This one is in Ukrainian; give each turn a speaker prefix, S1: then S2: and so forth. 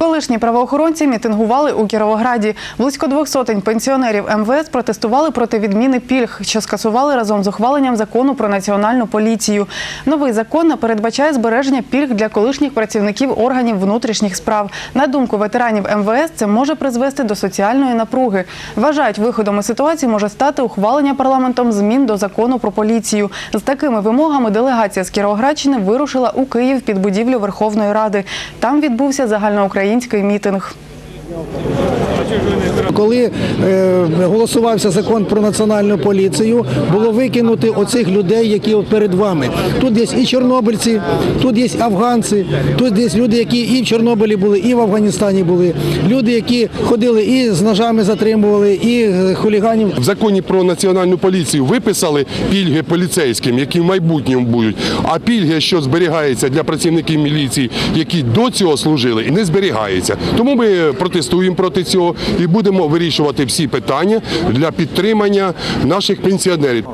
S1: Колишні правоохоронці мітингували у Кіровограді. Близько двох сотень пенсіонерів МВС протестували проти відміни пільг, що скасували разом з ухваленням закону про національну поліцію. Новий закон не передбачає збереження пільг для колишніх працівників органів внутрішніх справ. На думку ветеранів МВС, це може призвести до соціальної напруги. Вважають, виходом із ситуації може стати ухвалення парламентом змін до закону про поліцію. З такими вимогами делегація з Кіровоградщини вирушила у Київ під будівлю Верховної Ради. Там відбувся загальноукраїнський мітинг.
S2: Коли е, голосувався закон про національну поліцію, було викинути оцих людей, які перед вами. Тут є і чорнобильці, тут є афганці, тут є люди, які і в Чорнобилі були, і в Афганістані були. Люди, які ходили і з ножами затримували, і хуліганів
S3: В законі про національну поліцію виписали пільги поліцейським, які в майбутньому будуть. А пільги, що зберігаються для працівників міліції, які до цього служили, не зберігається. Тому ми протестуємо проти цього і будемо вирішувати всі питання для підтримання наших пенсіонерів.